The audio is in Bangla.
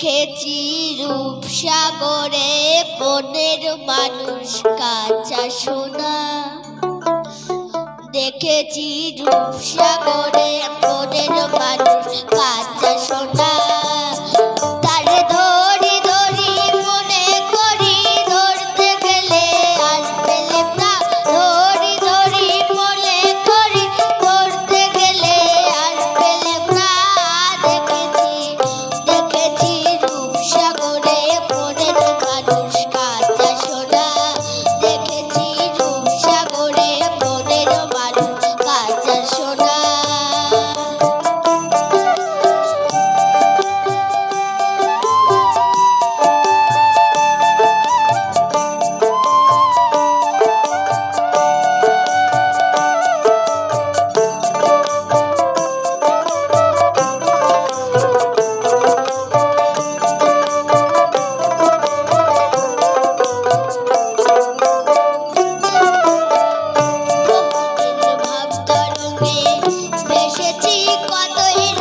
দেখেছি রূপসাগরে বনের মানুষ কাঁচা সোনা। দেখেছি রূপসাগরে বনের মানুষ কাঁচা কতই